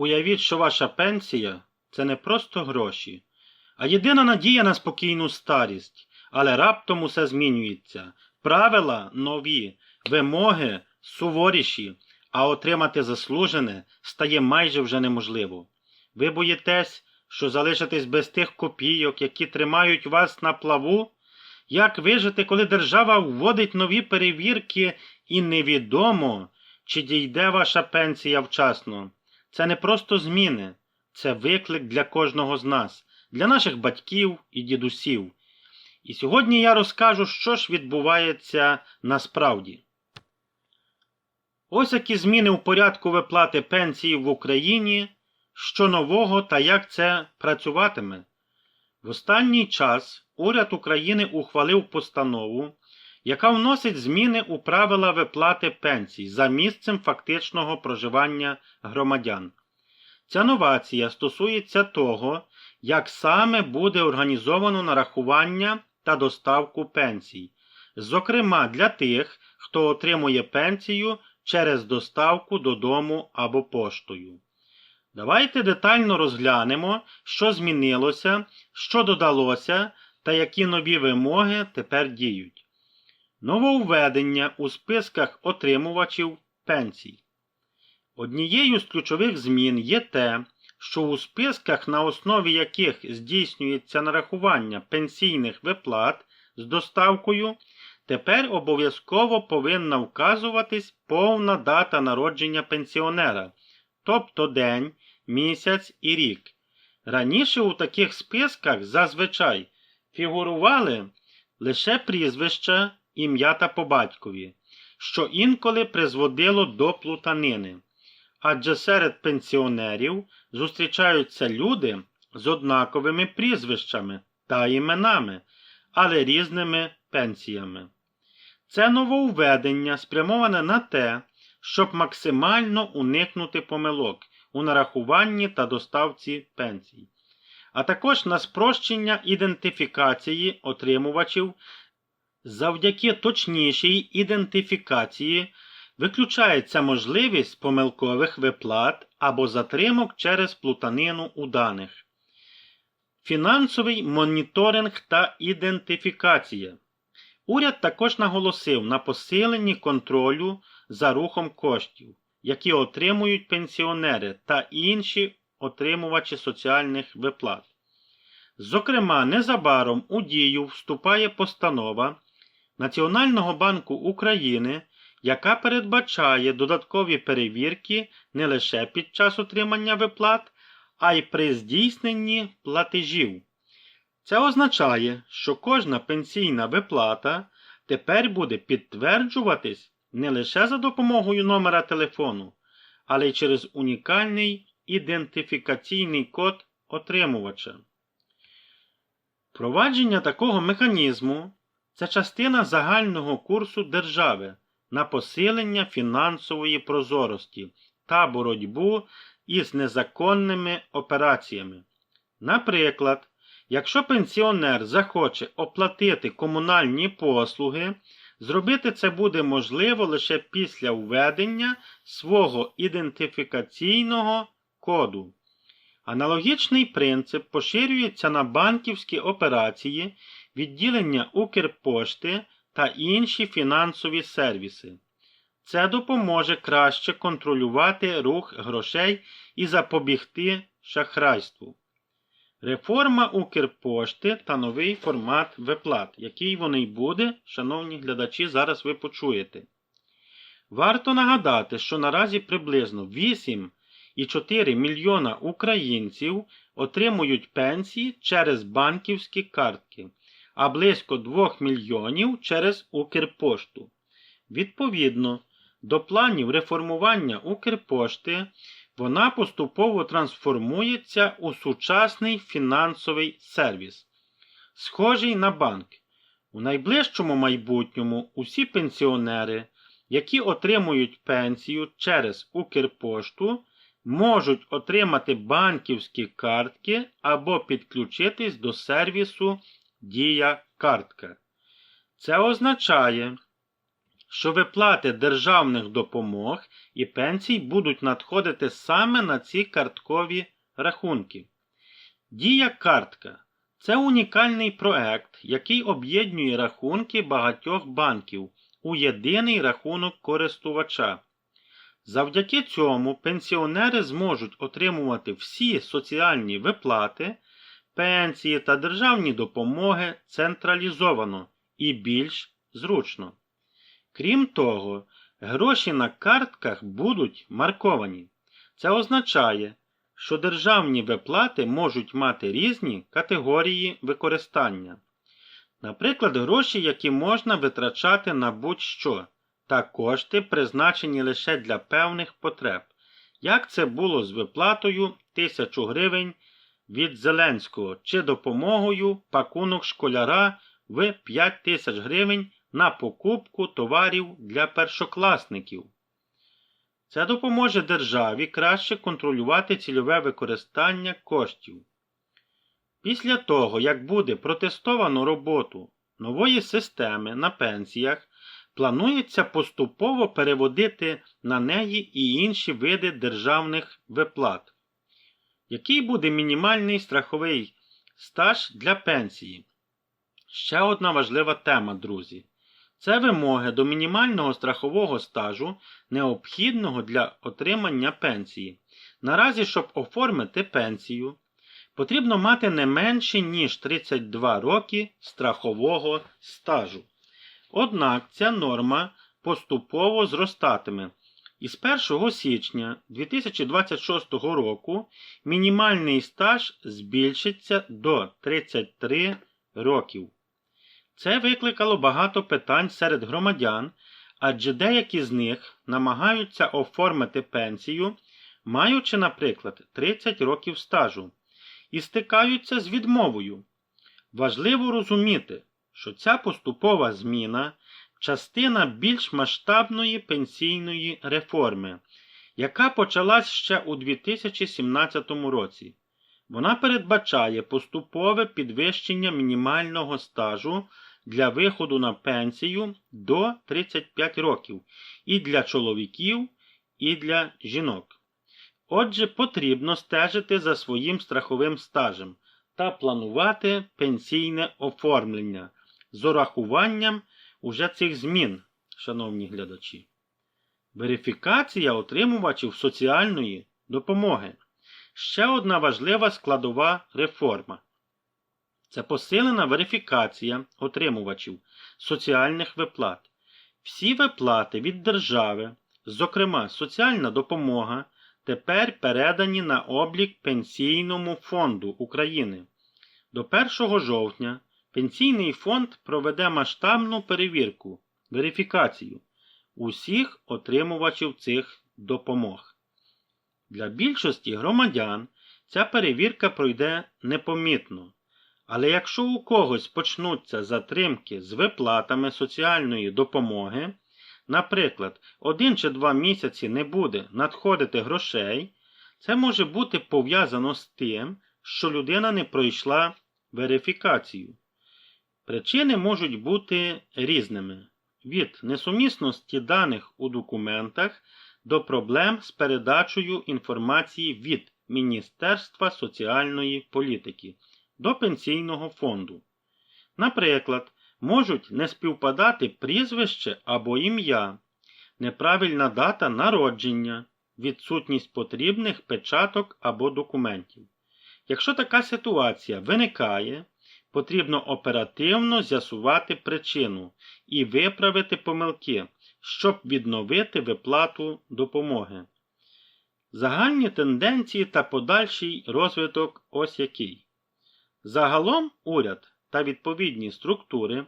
Уявіть, що ваша пенсія це не просто гроші, а єдина надія на спокійну старість. Але раптом усе змінюється. Правила нові, вимоги суворіші, а отримати заслужене стає майже вже неможливо. Ви боїтесь, що залишитесь без тих копійок, які тримають вас на плаву? Як вижити, коли держава вводить нові перевірки і невідомо, чи дійде ваша пенсія вчасно? Це не просто зміни, це виклик для кожного з нас, для наших батьків і дідусів. І сьогодні я розкажу, що ж відбувається насправді. Ось які зміни у порядку виплати пенсії в Україні, що нового та як це працюватиме. В останній час уряд України ухвалив постанову, яка вносить зміни у правила виплати пенсій за місцем фактичного проживання громадян. Ця новація стосується того, як саме буде організовано нарахування та доставку пенсій, зокрема для тих, хто отримує пенсію через доставку додому або поштою. Давайте детально розглянемо, що змінилося, що додалося та які нові вимоги тепер діють. Нововведення у списках отримувачів пенсій. Однією з ключових змін є те, що у списках, на основі яких здійснюється нарахування пенсійних виплат з доставкою, тепер обов'язково повинна вказуватись повна дата народження пенсіонера, тобто день, місяць і рік. Раніше у таких списках зазвичай фігурували лише прізвища, ім'я та по батькові, що інколи призводило до плутанини. Адже серед пенсіонерів зустрічаються люди з однаковими прізвищами та іменами, але різними пенсіями. Це нововведення спрямоване на те, щоб максимально уникнути помилок у нарахуванні та доставці пенсій, а також на спрощення ідентифікації отримувачів завдяки точнішій ідентифікації виключається можливість помилкових виплат або затримок через плутанину у даних. Фінансовий моніторинг та ідентифікація. Уряд також наголосив на посиленні контролю за рухом коштів, які отримують пенсіонери та інші отримувачі соціальних виплат. Зокрема, незабаром у дію вступає постанова Національного банку України, яка передбачає додаткові перевірки не лише під час отримання виплат, а й при здійсненні платежів. Це означає, що кожна пенсійна виплата тепер буде підтверджуватись не лише за допомогою номера телефону, але й через унікальний ідентифікаційний код отримувача. Впровадження такого механізму це частина загального курсу держави на посилення фінансової прозорості та боротьбу із незаконними операціями. Наприклад, якщо пенсіонер захоче оплатити комунальні послуги, зробити це буде можливо лише після введення свого ідентифікаційного коду. Аналогічний принцип поширюється на банківські операції, відділення Укрпошти та інші фінансові сервіси. Це допоможе краще контролювати рух грошей і запобігти шахрайству. Реформа Укрпошти та новий формат виплат, який вони буде, шановні глядачі, зараз ви почуєте. Варто нагадати, що наразі приблизно 8,4 мільйона українців отримують пенсії через банківські картки, а близько 2 мільйонів через Укрпошту. Відповідно, до планів реформування Укрпошти вона поступово трансформується у сучасний фінансовий сервіс, схожий на банк. У найближчому майбутньому усі пенсіонери, які отримують пенсію через Укрпошту, можуть отримати банківські картки або підключитись до сервісу Дія картка. Це означає, що виплати державних допомог і пенсій будуть надходити саме на ці карткові рахунки. Дія картка це унікальний проект, який об'єднує рахунки багатьох банків у єдиний рахунок користувача. Завдяки цьому пенсіонери зможуть отримувати всі соціальні виплати, пенсії та державні допомоги централізовано і більш зручно. Крім того, гроші на картках будуть марковані. Це означає, що державні виплати можуть мати різні категорії використання. Наприклад, гроші, які можна витрачати на будь-що, та кошти, призначені лише для певних потреб, як це було з виплатою 1000 гривень від Зеленського чи допомогою пакунок школяра в 5000 гривень на покупку товарів для першокласників. Це допоможе державі краще контролювати цільове використання коштів. Після того, як буде протестовано роботу нової системи на пенсіях, планується поступово переводити на неї і інші види державних виплат. Який буде мінімальний страховий стаж для пенсії? Ще одна важлива тема, друзі. Це вимоги до мінімального страхового стажу, необхідного для отримання пенсії. Наразі, щоб оформити пенсію, потрібно мати не менше, ніж 32 роки страхового стажу. Однак ця норма поступово зростатиме. І з 1 січня 2026 року мінімальний стаж збільшиться до 33 років. Це викликало багато питань серед громадян, адже деякі з них намагаються оформити пенсію, маючи, наприклад, 30 років стажу, і стикаються з відмовою. Важливо розуміти, що ця поступова зміна частина більш масштабної пенсійної реформи, яка почалась ще у 2017 році. Вона передбачає поступове підвищення мінімального стажу для виходу на пенсію до 35 років і для чоловіків, і для жінок. Отже, потрібно стежити за своїм страховим стажем та планувати пенсійне оформлення з урахуванням уже цих змін, шановні глядачі. Верифікація отримувачів соціальної допомоги. Ще одна важлива складова реформа. Це посилена верифікація отримувачів соціальних виплат. Всі виплати від держави, зокрема соціальна допомога, тепер передані на облік Пенсійному фонду України. До 1 жовтня Пенсійний фонд проведе масштабну перевірку, верифікацію усіх отримувачів цих допомог. Для більшості громадян ця перевірка пройде непомітно. Але якщо у когось почнуться затримки з виплатами соціальної допомоги, наприклад, один чи два місяці не буде надходити грошей, це може бути пов'язано з тим, що людина не пройшла верифікацію. Причини можуть бути різними від несумісності даних у документах до проблем з передачею інформації від Міністерства соціальної політики до Пенсійного фонду. Наприклад, можуть не співпадати прізвище або ім'я, неправильна дата народження, відсутність потрібних печаток або документів. Якщо така ситуація виникає, потрібно оперативно з'ясувати причину і виправити помилки, щоб відновити виплату допомоги. Загальні тенденції та подальший розвиток ось який. Загалом уряд та відповідні структури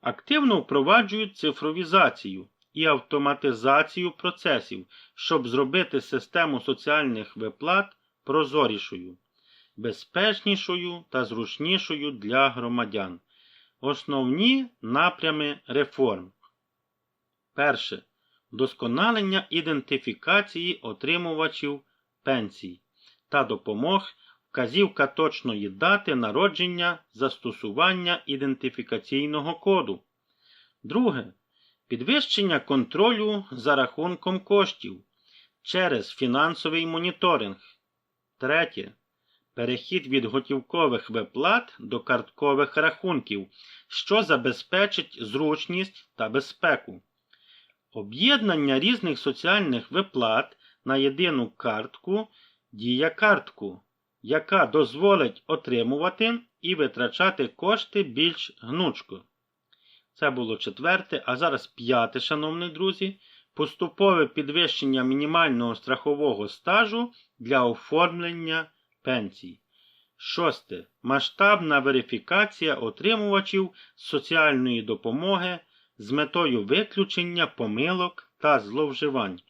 активно впроваджують цифровізацію і автоматизацію процесів, щоб зробити систему соціальних виплат прозорішою безпечнішою та зручнішою для громадян. Основні напрями реформ. Перше. Вдосконалення ідентифікації отримувачів пенсій та допомог, вказівка точної дати народження застосування ідентифікаційного коду. Друге. підвищення контролю за рахунком коштів через фінансовий моніторинг. Третє. Перехід від готівкових виплат до карткових рахунків, що забезпечить зручність та безпеку. Об'єднання різних соціальних виплат на єдину картку дія картку, яка дозволить отримувати і витрачати кошти більш гнучко. Це було четверте, а зараз п'яте, шановні друзі, поступове підвищення мінімального страхового стажу для оформлення пенсій. Шосте. Масштабна верифікація отримувачів соціальної допомоги з метою виключення помилок та зловживань.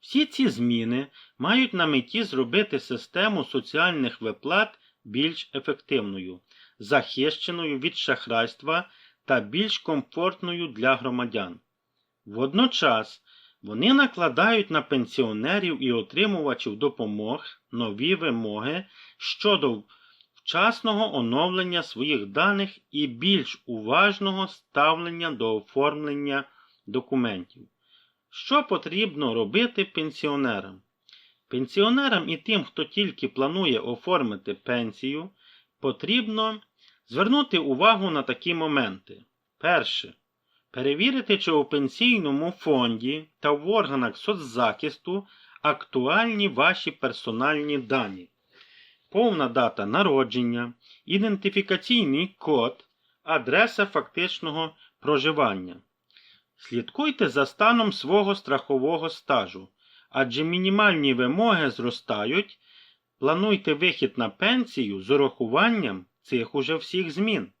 Всі ці зміни мають на меті зробити систему соціальних виплат більш ефективною, захищеною від шахрайства та більш комфортною для громадян. Водночас вони накладають на пенсіонерів і отримувачів допомог нові вимоги щодо вчасного оновлення своїх даних і більш уважного ставлення до оформлення документів. Що потрібно робити пенсіонерам? Пенсіонерам і тим, хто тільки планує оформити пенсію, потрібно звернути увагу на такі моменти. Перше. Перевірити, чи у пенсійному фонді та в органах соцзахисту актуальні ваші персональні дані, повна дата народження, ідентифікаційний код, адреса фактичного проживання. Слідкуйте за станом свого страхового стажу, адже мінімальні вимоги зростають. Плануйте вихід на пенсію з урахуванням цих уже всіх змін.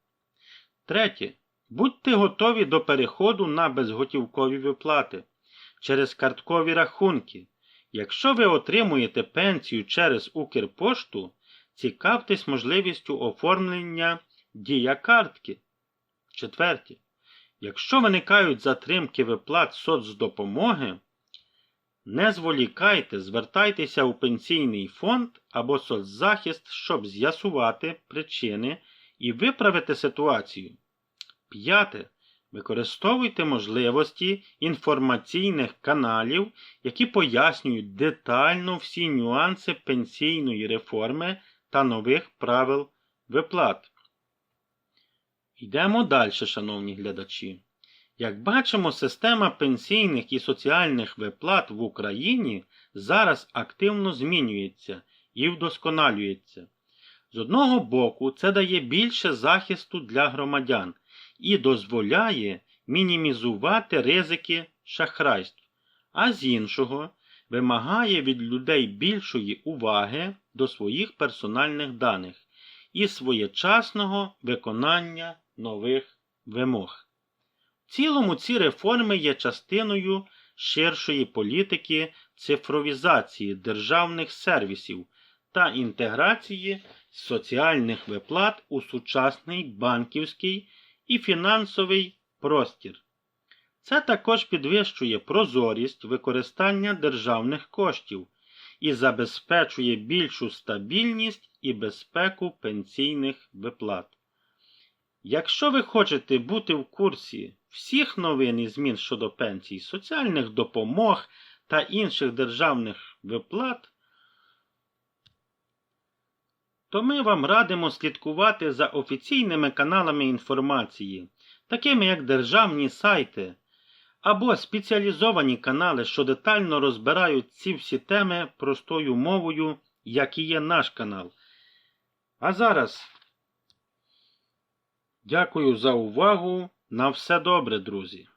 Третє. Будьте готові до переходу на безготівкові виплати через карткові рахунки. Якщо ви отримуєте пенсію через Укрпошту, цікавтесь можливістю оформлення дія картки. Четверте. Якщо виникають затримки виплат соцдопомоги, не зволікайте, звертайтеся у пенсійний фонд або соцзахист, щоб з'ясувати причини і виправити ситуацію. П'яте. Використовуйте можливості інформаційних каналів, які пояснюють детально всі нюанси пенсійної реформи та нових правил виплат. Йдемо далі, шановні глядачі. Як бачимо, система пенсійних і соціальних виплат в Україні зараз активно змінюється і вдосконалюється. З одного боку, це дає більше захисту для громадян і дозволяє мінімізувати ризики шахрайств, а з іншого вимагає від людей більшої уваги до своїх персональних даних і своєчасного виконання нових вимог. В цілому ці реформи є частиною ширшої політики цифровізації державних сервісів та інтеграції соціальних виплат у сучасний банківський і фінансовий простір. Це також підвищує прозорість використання державних коштів і забезпечує більшу стабільність і безпеку пенсійних виплат. Якщо ви хочете бути в курсі всіх новин і змін щодо пенсій, соціальних допомог та інших державних виплат, то ми вам радимо слідкувати за офіційними каналами інформації, такими як державні сайти або спеціалізовані канали, що детально розбирають ці всі теми простою мовою, як і є наш канал. А зараз дякую за увагу. На все добре, друзі!